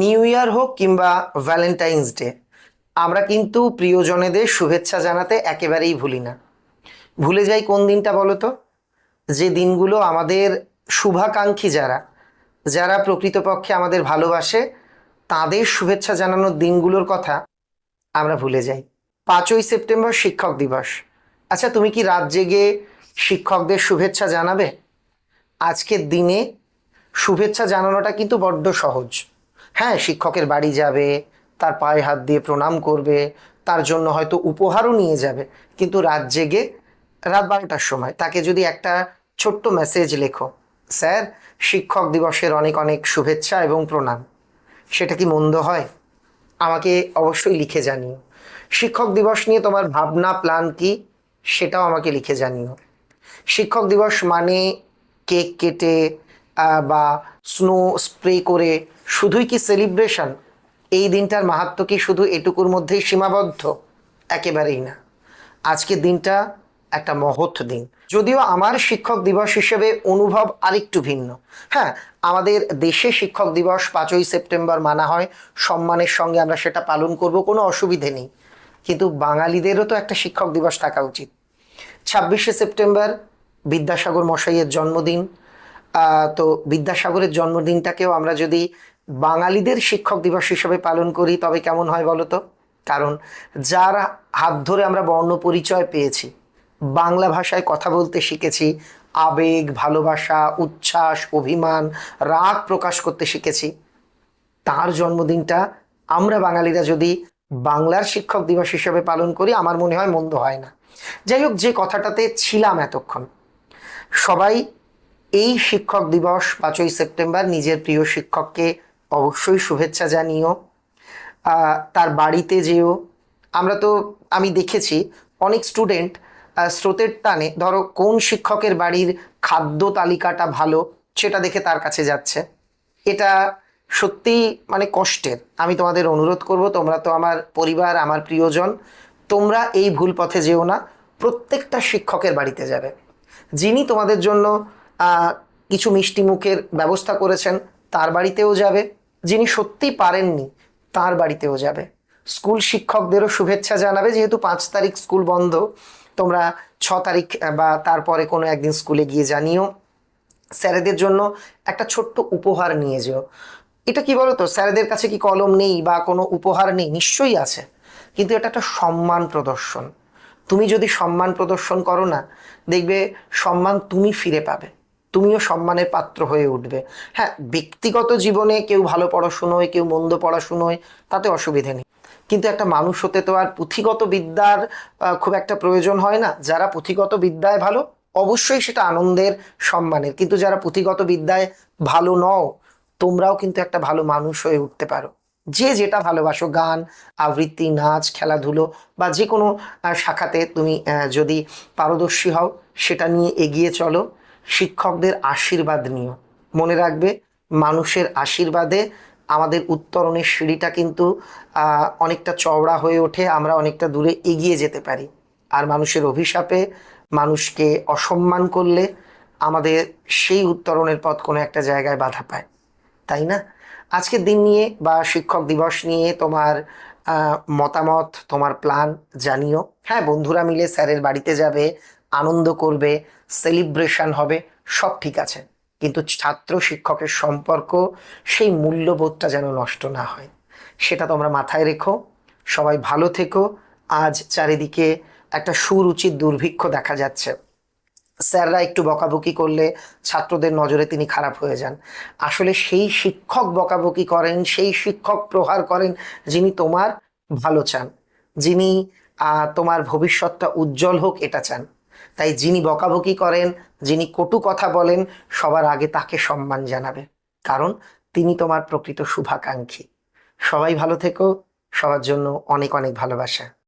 New year হোক কিংবা Valentine's day, আমরা কিন্তু প্রিয়জনেদের শুভেচ্ছা জানাতে একেবারেই ভুলি না। ভুলে যাই কোন দিনটা বলো তো যে দিনগুলো আমাদের শুভাকাঙ্ক্ষী যারা যারা প্রকৃতপক্ষে আমাদের ভালোবাসে, তাদের শুভেচ্ছা জানানোর দিনগুলোর কথা আমরা ভুলে যাই। পাঁচই সেপ্টেম্বর শিক্ষক দিবস। আচ্ছা তুমি কি রাত জেগে শিক্ষকদের শুভেচ্ছা জানাবে? আজকের দিনে শুভেচ্ছা জানানোটা কিন্তু বড্ড সহজ। হ্যাঁ শিক্ষকের বাড়ি যাবে, তার পায়ে হাত দিয়ে প্রণাম করবে, তার জন্য হয়তো উপহারও নিয়ে যাবে। কিন্তু রাত জেগে, রাত বারোটার সময় তাকে যদি একটা ছোট্ট মেসেজ লেখো, স্যার, শিক্ষক দিবসের অনেক অনেক শুভেচ্ছা এবং প্রণাম। সেটা কি মন্দ হয়? আমাকে অবশ্যই লিখে জানিও। শিক্ষক দিবস নিয়ে তোমার ভাবনা, প্ল্যান কি? সেটাও আমাকে লিখে জানিও। শিক্ষক দিবস মানে কেক কেটে বা স্নো স্প্রে করে শুধুই কি সেলিব্রেশন এই দিনটার মাহাত্ম কি শুধু এটুকুর মধ্যেই সীমাবদ্ধ? একেবারেই না। আজকের দিনটা একটা মহৎ দিন। যদিও আমার শিক্ষক দিবস হিসেবে অনুভব আরেকটু ভিন্ন। হ্যাঁ আমাদের দেশে শিক্ষক দিবস পাঁচই সেপ্টেম্বর মানা হয়। সম্মানের সঙ্গে আমরা সেটা পালন করব, কোনো অসুবিধে নেই। কিন্তু বাঙালিদেরও তো একটা শিক্ষক দিবস থাকা উচিত। ছাব্বিশে সেপ্টেম্বর বিদ্যাসাগর মশাইয়ের জন্মদিন। তো বিদ্যাসাগরের জন্মদিনটাকেও আমরা যদি বাঙালিদের শিক্ষক দিবস হিসেবে পালন করি, তবে কেমন হয় বলো তো? কারণ যার হাত ধরে আমরা বর্ণ পরিচয় পেয়েছি, বাংলা ভাষায় কথা বলতে শিখেছি, আবেগ, ভালোবাসা, উচ্ছ্বাস, অভিমান, রাগ প্রকাশ করতে শিখেছি, তার জন্মদিনটা আমরা বাঙালিরা যদি বাংলার শিক্ষক দিবস হিসেবে পালন করি, আমার মনে হয় মন্দ হয় না। যাই হোক, যে কথাটাতে ছিলাম এতক্ষণ, সবাই এই শিক্ষক দিবস পাঁচই সেপ্টেম্বর নিজের প্রিয় শিক্ষককে অবশ্যই শুভেচ্ছা জানিও। তার বাড়িতে যেও। আমরা তো, আমি দেখেছি অনেক স্টুডেন্ট স্রোতের টানে, ধরো কোন শিক্ষকের বাড়ির খাদ্য তালিকাটা ভালো সেটা দেখে তার কাছে যাচ্ছে। এটা সত্যি মানে কষ্টের। আমি তোমাদের অনুরোধ করব, তোমরা তো আমার পরিবার, আমার প্রিয়জন, তোমরা এই ভুল পথে যেও না। প্রত্যেকটা শিক্ষকের বাড়িতে যাবে। যিনি তোমাদের জন্য কিছু মিষ্টি মুখের ব্যবস্থা করেছেন, তার বাড়িতেও যাবে। যিনি সত্যি পারেননি, তার বাড়িতেও যাবে। স্কুল শিক্ষকদেরও শুভেচ্ছা জানাবে, যেহেতু পাঁচ তারিখ স্কুল বন্ধ। তোমরা ছ তারিখ বা তারপরে কোনো একদিন স্কুলে গিয়ে জানিও। স্যারেদের জন্য একটা ছোট্ট উপহার নিয়ে যেও। এটা কি বলতো? স্যারেদের কাছে কি কলম নেই বা কোনো উপহার নেই? নিশ্চয়ই আছে। কিন্তু এটা একটা সম্মান প্রদর্শন। তুমি যদি সম্মান প্রদর্শন করো না, দেখবে সম্মান তুমি ফিরে পাবে। তুমিও সম্মানের পাত্র হয়ে উঠবে। হ্যাঁ ব্যক্তিগত জীবনে কেউ ভালো পড়াশুনোয় কেউ মন্দ পড়াশুনোয় তাতে অসুবিধে নেই। কিন্তু একটা মানুষ হতে তো আর পুঁথিগত বিদ্যার খুব একটা প্রয়োজন হয় না। যারা পুঁথিগত বিদ্যায় ভালো, অবশ্যই সেটা আনন্দের, সম্মানের। কিন্তু যারা পুঁথিগত বিদ্যায় ভালো নও, তোমরাও কিন্তু একটা ভালো মানুষ হয়ে উঠতে পারো। যে যেটা ভালোবাসো, গান, আবৃত্তি, নাচ, খেলাধুলো বা যে কোনো শাখাতে তুমি যদি পারদর্শী হও, সেটা নিয়ে এগিয়ে চলো। শিক্ষকদের আশীর্বাদ নিও। মনে রাখবে, মানুষের আশীর্বাদে আমাদের উত্তরণের সিঁড়িটা কিন্তু অনেকটা চওড়া হয়ে ওঠে, আমরা অনেকটা দূরে এগিয়ে যেতে পারি। আর মানুষের অভিশাপে মানুষকে অসম্মান করলে আমাদের সেই উত্তরণের পথ কোনো একটা জায়গায় বাধা পায়। তাই না? আজকের দিন নিয়ে বা শিক্ষক দিবস নিয়ে তোমার মতামত, তোমার প্ল্যান জানিও। হ্যাঁ বন্ধুরা মিলে স্যারের বাড়িতে যাবে আনন্দ করবে সেলিব্রেশন হবে, সব ঠিক আছে। কিন্তু ছাত্র শিক্ষকের সম্পর্ক সেই মূল্যবোধটা যেন নষ্ট না হয়। সেটা তোমরা মাথায় রেখো। সবাই ভালো থেকো। আজ চারিদিকে একটা সুরুচির দুর্ভিক্ষ দেখা যাচ্ছে। স্যাররা একটু বকাবকি করলে ছাত্রদের নজরে তিনি খারাপ হয়ে যান। আসলে সেই শিক্ষক বকাবকি করেন, সেই শিক্ষক প্রহার করেন যিনি তোমার ভালো চান। যিনি তোমার ভবিষ্যৎটা উজ্জ্বল হোক, এটা চান। তাই যিনি বকাবকি করেন, যিনি কটু কথা বলেন, সবার আগে তাকে সম্মান জানাবে। কারণ তিনি তোমার প্রকৃত শুভাকাঙ্ক্ষী। সবাই ভালো থেকো। সবার জন্য অনেক অনেক ভালোবাসা।